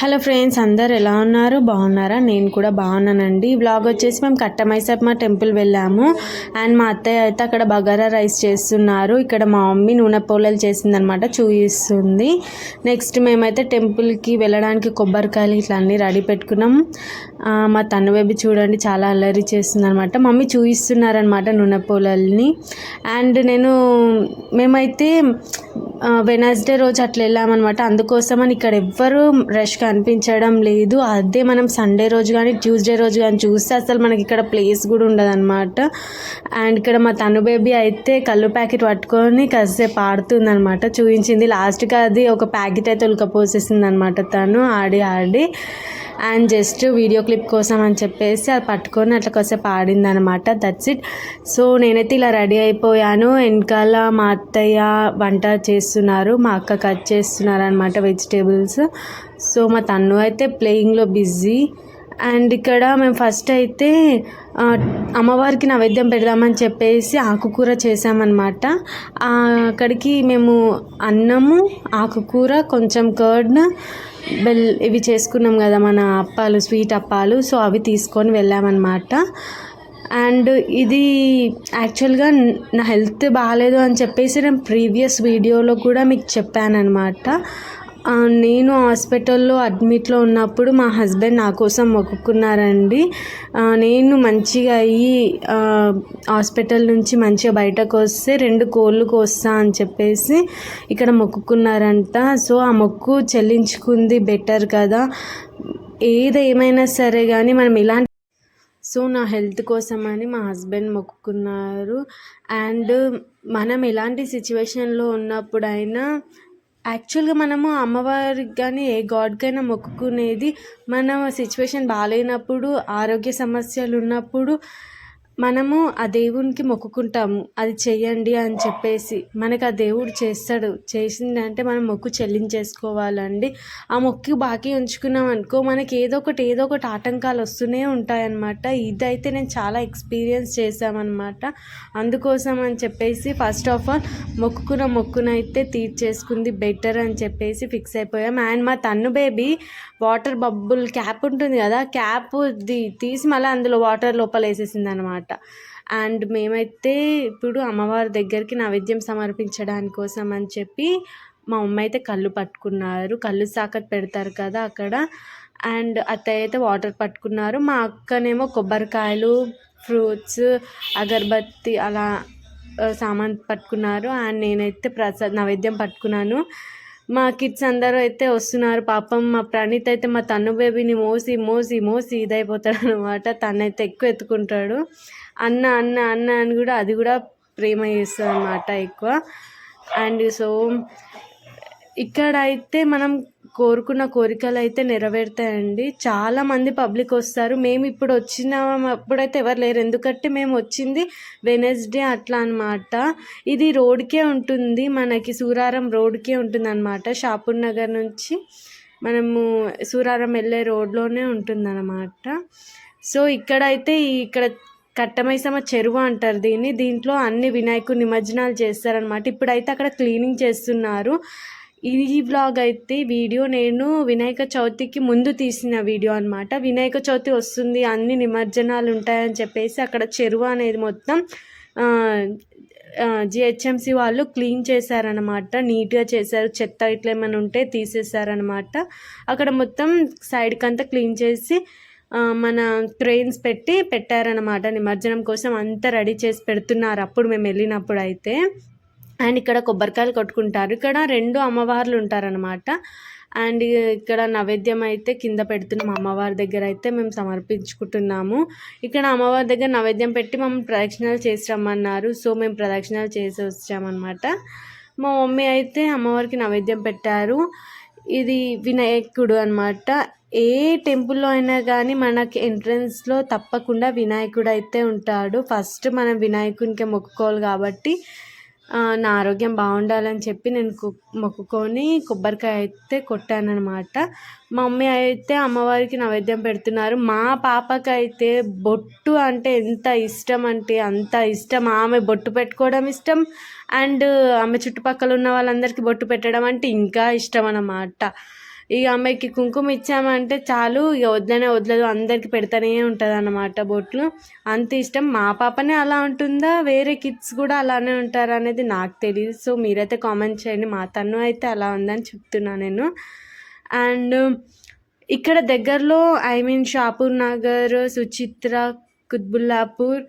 Hello friends అందరు ఎలా ఉన్నారు? బాగున్నారా? నేను కూడా బాగున్నానండి. ఈ బ్లాగ్ వచ్చేసి మేము కట్టమైసమ్మ టెంపుల్ వెళ్ళాము. అండ్ మా అత్తయ్య అయితే అక్కడ బగారా రైస్ చేస్తున్నారు. ఇక్కడ మా మమ్మీ నూనె పోలేలు చేసిందనమాట చూపిస్తుంది నెక్స్ట్ మేమైతే టెంపుల్కి వెళ్ళడానికి కొబ్బరికాయలు ఇట్లా అన్నీ రెడీ పెట్టుకున్నాం. మా తను బేబీ చూడండి చాలా అల్లరి చేస్తుంది అనమాట మమ్మీ చూపిస్తున్నారనమాట నూనె పోలల్ని. అండ్ నేను మేమైతే వెనస్డే రోజు అట్లా వెళ్ళామన్నమాట అందుకోసమని ఇక్కడ ఎవ్వరూ రష్ కనిపించడం లేదు. అదే మనం సండే రోజు కానీ ట్యూస్డే రోజు కానీ చూస్తే అసలు మనకి ఇక్కడ ప్లేస్ కూడా ఉండదు అనమాట అండ్ ఇక్కడ మా తను బేబీ అయితే కళ్ళు ప్యాకెట్ పట్టుకొని కాసేపు ఆడుతుంది అనమాట చూపించింది లాస్ట్కి అది ఒక ప్యాకెట్ అయితే ఉల్కపోసేసింది అనమాట తను. ఆడి ఆడి. అండ్ జస్ట్ వీడియో క్లిప్ కోసం అని చెప్పేసి అది పట్టుకొని అట్లా కాసేపు ఆడింది అనమాట దట్స్ ఇట్ సో నేనైతే ఇలా రెడీ అయిపోయాను. వెనకాల మా అత్తయ్య వంట చేస్తున్నారు. మా అక్క కట్ చేస్తున్నారు అనమాట వెజిటేబుల్స్ సో మా మా తన్ను అయితే ప్లేయింగ్లో బిజీ అండ్ ఇక్కడ మేము ఫస్ట్ అయితే అమ్మవారికి నైవేద్యం పెడదామని చెప్పేసి ఆకుకూర చేసామన్నమాట అక్కడికి మేము అన్నము ఆకుకూర కొంచెం కర్డ్ బెల్ ఇవి చేసుకున్నాం కదా మన అప్పాలు స్వీట్ అప్పాలు. సో అవి తీసుకొని వెళ్ళామన్నమాట. అండ్ ఇది యాక్చువల్గా నా హెల్త్ బాగాలేదు అని చెప్పేసి నేను ప్రీవియస్ వీడియోలో కూడా మీకు చెప్పానమాట అనమాట నేను హాస్పిటల్లో అడ్మిట్లో ఉన్నప్పుడు మా హస్బెండ్ నా కోసం మొక్కుకున్నారండి. నేను మంచిగా అయ్యి హాస్పిటల్ నుంచి మంచిగా బయటకు వస్తే రెండు కోళ్ళు కోస్తా అని చెప్పేసి ఇక్కడ మొక్కుకున్నారంట. సో ఆ మొక్కు చెల్లించుకుంది బెటర్ కదా. ఏది ఏమైనా సరే కానీ మనం ఇలాంటి సో నా హెల్త్ కోసం అని మా హస్బెండ్ మొక్కుకున్నారు. అండ్ మనం ఎలాంటి సిచ్యువేషన్లో ఉన్నప్పుడైనా యాక్చువల్గా మనము అమ్మవారికి కానీ ఏ గాడ్కైనా మొక్కుకునేది మన సిచ్యువేషన్ బాగాలేనప్పుడు ఆరోగ్య సమస్యలు ఉన్నప్పుడు మనము ఆ దేవునికి మొక్కుకుంటాము. అది చెయ్యండి అని చెప్పేసి మనకు ఆ దేవుడు చేస్తాడు. చేసిందంటే మనం మొక్కు చెల్లించేసుకోవాలండి. ఆ మొక్కు బాకీ ఉంచుకున్నాం అనుకో మనకి ఏదో ఒకటి ఏదో ఒకటి ఆటంకాలు వస్తూనే ఉంటాయన్నమాట. ఇదైతే నేను చాలా ఎక్స్పీరియన్స్ చేశామన్నమాట. అందుకోసం అని చెప్పేసి ఫస్ట్ ఆఫ్ ఆల్ మొక్కుకున్న మొక్కునైతే తీర్చేసుకుంది బెటర్ అని చెప్పేసి ఫిక్స్ అయిపోయాం. అండ్ మా తన్ను బేబీ వాటర్ బబ్బుల్ క్యాప్ ఉంటుంది కదా క్యాప్ తీసి మళ్ళీ అందులో వాటర్ లోపల వేసేసింది అనమాట అండ్ మేమైతే ఇప్పుడు అమ్మవారి దగ్గరికి నైవేద్యం సమర్పించడానికి కోసం అని చెప్పి మా అమ్మ అయితే కళ్ళు పట్టుకున్నారు. కళ్ళు సాకత్ పెడతారు కదా అక్కడ. అండ్ అత్తయ్య అయితే వాటర్ పట్టుకున్నారు. మా అక్కనేమో కొబ్బరికాయలు ఫ్రూట్స్ అగరబత్తి అలా సామాన్ పట్టుకున్నారు. అండ్ నేనైతే ప్రసాద్ నైవేద్యం పట్టుకున్నాను. మా కిడ్స్ అందరూ అయితే వస్తున్నారు. పాపం మా ప్రణీత్ అయితే మా తన్ను బేబీని మోసి మోసి మోసి ఇదైపోతాడు అనమాట తనైతే ఎక్కువ ఎత్తుకుంటాడు. అన్న అన్న అన్న అని కూడా అది కూడా ప్రేమ చేస్తుంది అనమాట ఎక్కువ. అండ్ సో ఇక్కడ అయితే మనం కోరుకున్న కోరికలు అయితే నెరవేరుతాయండి. చాలా మంది పబ్లిక్ వస్తారు. మేము ఇప్పుడు వచ్చిన అప్పుడైతే ఎవరు లేరు. ఎందుకంటే మేము వచ్చింది వెనస్డే అట్లా అనమాట ఇది రోడ్కే ఉంటుంది. మనకి సూరారం రోడ్కే ఉంటుంది అనమాట షాపూర్ నగర్ నుంచి మనము సూరారం వెళ్ళే రోడ్లోనే ఉంటుందన్నమాట. సో ఇక్కడైతే ఇక్కడ కట్టమైసమ్మ చెరువు అంటారు దీన్ని. దీంట్లో అన్ని వినాయకుడు నిమజ్జనాలు చేస్తారనమాట ఇప్పుడైతే అక్కడ క్లీనింగ్ చేస్తున్నారు. ఈ బ్లాగ్ అయితే వీడియో నేను వినాయక చవితికి ముందు తీసిన వీడియో అనమాట వినాయక చవితి వస్తుంది అన్ని నిమజ్జనాలు ఉంటాయని చెప్పేసి అక్కడ చెరువు అనేది మొత్తం జిహెచ్ఎంసి వాళ్ళు క్లీన్ చేశారనమాట నీట్గా చేశారు. చెత్త ఇట్లా ఏమైనా ఉంటే తీసేశారనమాట అక్కడ మొత్తం సైడ్కి అంతా క్లీన్ చేసి మన ట్రైన్స్ పెట్టి పెట్టారనమాట నిమజ్జనం కోసం అంతా రెడీ చేసి పెడుతున్నారు అప్పుడు మేము వెళ్ళినప్పుడు అయితే. అండ్ ఇక్కడ కొబ్బరికాయలు కొట్టుకుంటారు. ఇక్కడ రెండు అమ్మవార్లు ఉంటారనమాట అండ్ ఇక్కడ నైవేద్యం అయితే కింద పెడుతున్నాం. అమ్మవారి దగ్గర అయితే మేము సమర్పించుకుంటున్నాము. ఇక్కడ అమ్మవారి దగ్గర నైవేద్యం పెట్టి మమ్మల్ని ప్రదక్షిణాలు చేసి రమ్మన్నారు సో మేము ప్రదక్షిణాలు చేసి వచ్చామన్నమాట. మా మమ్మీ అయితే అమ్మవారికి నైవేద్యం పెట్టారు. ఇది వినాయకుడు అనమాట ఏ టెంపుల్లో అయినా కానీ మనకి ఎంట్రన్స్లో తప్పకుండా వినాయకుడు అయితే ఉంటాడు. ఫస్ట్ మనం వినాయకునికి మొక్కుకోవాలి కాబట్టి నా ఆరోగ్యం బాగుండాలని చెప్పి నేను కు- మొక్కుకొని కొబ్బరికాయ అయితే కొట్టానమాట మా మమ్మీ అయితే అమ్మవారికి నైవేద్యం పెడుతున్నారు. మా పాపకైతే బొట్టు అంటే ఎంత ఇష్టం అంటే అంత ఇష్టం. ఆమె బొట్టు పెట్టుకోవడం ఇష్టం. అండ్ ఆమె చుట్టుపక్కల ఉన్న వాళ్ళందరికీ బొట్టు పెట్టడం అంటే ఇంకా ఇష్టం అన్నమాట. ఇక అమ్మాయికి కుంకుమ ఇచ్చామంటే చాలు ఇక వద్దనే వదలదు అందరికి పెడతానే ఉంటుంది అన్నమాట బొట్లు. అంత ఇష్టం. మా పాపనే అలా ఉంటుందా? వేరే కిడ్స్ కూడా అలానే ఉంటారా అనేది నాకు తెలియదు సో మీరైతే కామెంట్ చేయండి. మా తను అయితే అలా ఉందని చెప్తున్నా నేను. అండ్ ఇక్కడ దగ్గరలో ఐ మీన్ షాపూర్ నగర్ సుచిత్ర కుత్బుల్లాపూర్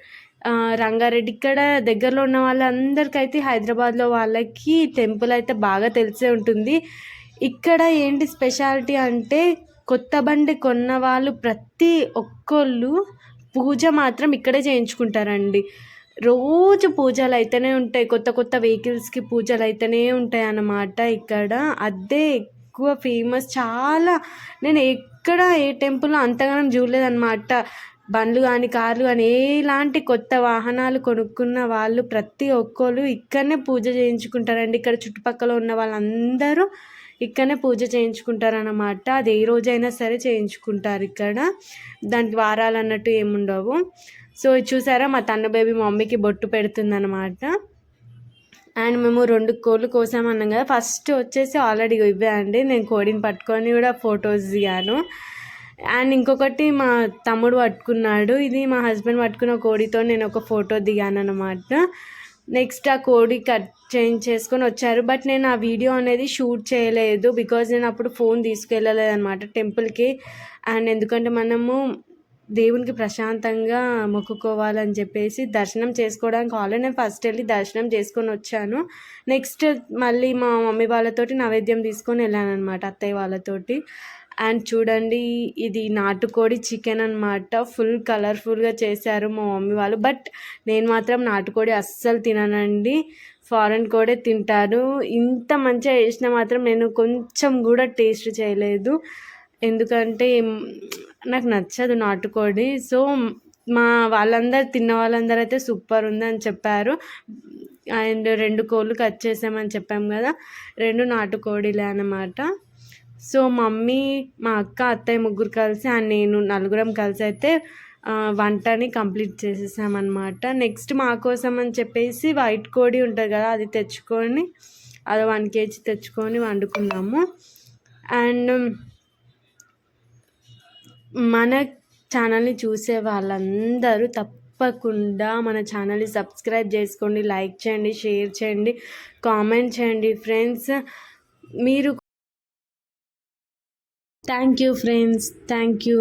రంగారెడ్డి ఇక్కడ దగ్గరలో ఉన్న వాళ్ళందరికైతే హైదరాబాద్లో వాళ్ళకి టెంపుల్ అయితే బాగా తెలిసే ఉంటుంది. ఇక్కడ ఏంటి స్పెషాలిటీ అంటే కొత్త బండి కొన్న వాళ్ళు ప్రతి ఒక్కళ్ళు పూజ మాత్రం ఇక్కడే చేయించుకుంటారండి. రోజు పూజలు అయితేనే ఉంటాయి. కొత్త కొత్త వెహికల్స్కి పూజలు అయితేనే ఉంటాయి అన్నమాట ఇక్కడ. అదే ఎక్కువ ఫేమస్. చాలా నేను ఎక్కడ ఏ టెంపుల్లో అంతగానం చూడలేదన్నమాట బండ్లు కానీ కార్లు కానీ ఎలాంటి కొత్త వాహనాలు కొనుక్కున్న వాళ్ళు ప్రతి ఒక్కరు ఇక్కడనే పూజ చేయించుకుంటారండి. ఇక్కడ చుట్టుపక్కల ఉన్న వాళ్ళందరూ ఇక్కడనే పూజ చేయించుకుంటారన్నమాట. అది ఏ రోజైనా సరే చేయించుకుంటారు ఇక్కడ. దానికి వారాలు అన్నట్టు ఏముండవు. సో చూసారా? మా తన్న బేబీ మమ్మీకి బొట్టు పెడుతుందన్నమాట. అండ్ మేము రెండు కోళ్ళు కోసామన్నాం కదా ఫస్ట్ వచ్చేసి ఆల్రెడీ ఇవే అండి. నేను కోడిని పట్టుకొని కూడా ఫొటోస్ దిగాను. అండ్ ఇంకొకటి మా తమ్ముడు పట్టుకున్నాడు. ఇది మా హస్బెండ్ పట్టుకున్న కోడితో నేను ఒక ఫోటో దిగాను అనమాట నెక్స్ట్ ఆ కోడి కట్ చేంజ్ చేసుకొని వచ్చారు. బట్ నేను ఆ వీడియో అనేది షూట్ చేయలేదు బికాజ్ నేను అప్పుడు ఫోన్ తీసుకెళ్ళలేదు అనమాట టెంపుల్కి అండ్ ఎందుకంటే మనము దేవునికి ప్రశాంతంగా మొక్కుకోవాలని చెప్పేసి దర్శనం చేసుకోవడానికి ఆల్రెడీ నేను ఫస్ట్ వెళ్ళి దర్శనం చేసుకొని వచ్చాను. నెక్స్ట్ మళ్ళీ మా మమ్మీ వాళ్ళతోటి నైవేద్యం తీసుకొని వెళ్ళాను అనమాట అత్తయ్య వాళ్ళతోటి. అండ్ చూడండి ఇది నాటుకోడి చికెన్ అనమాట ఫుల్ కలర్ఫుల్గా చేశారు మా మమ్మీ వాళ్ళు. బట్ నేను మాత్రం నాటుకోడి అస్సలు తిననండి. ఫారెన్ కోడే తింటారు. ఇంత మంచిగా చేసినా మాత్రం నేను కొంచెం కూడా టేస్ట్ చేయలేదు. ఎందుకంటే నాకు నచ్చదు నాటుకోడి. సో మా వాళ్ళందరూ తిన్న వాళ్ళందరూ అయితే సూపర్ ఉందని చెప్పారు. అండ్ రెండు కోళ్ళు కట్ చేసామని చెప్పాము కదా. రెండు నాటుకోడిలే అన్నమాట. సో మమ్మీ మా అక్క అత్తయ్య ముగ్గురు కలిసి అండ్ నేను నలుగురం కలిసి అయితే వంటని కంప్లీట్ చేసేసామన్నమాట. నెక్స్ట్ మా కోసం అని చెప్పేసి వైట్ కోడి ఉంటుంది కదా అది తెచ్చుకొని అది వన్ కేజీ తెచ్చుకొని వండుకున్నాము. అండ్ మన ఛానల్ని చూసే వాళ్ళందరూ తప్పకుండా మన ఛానల్ని సబ్స్క్రైబ్ చేసుకోండి లైక్ చేయండి షేర్ చేయండి కామెంట్ చేయండి ఫ్రెండ్స్. మీరు தேங்க்யூ ஃப்ரெண்ட்ஸ் தேங்க்யூ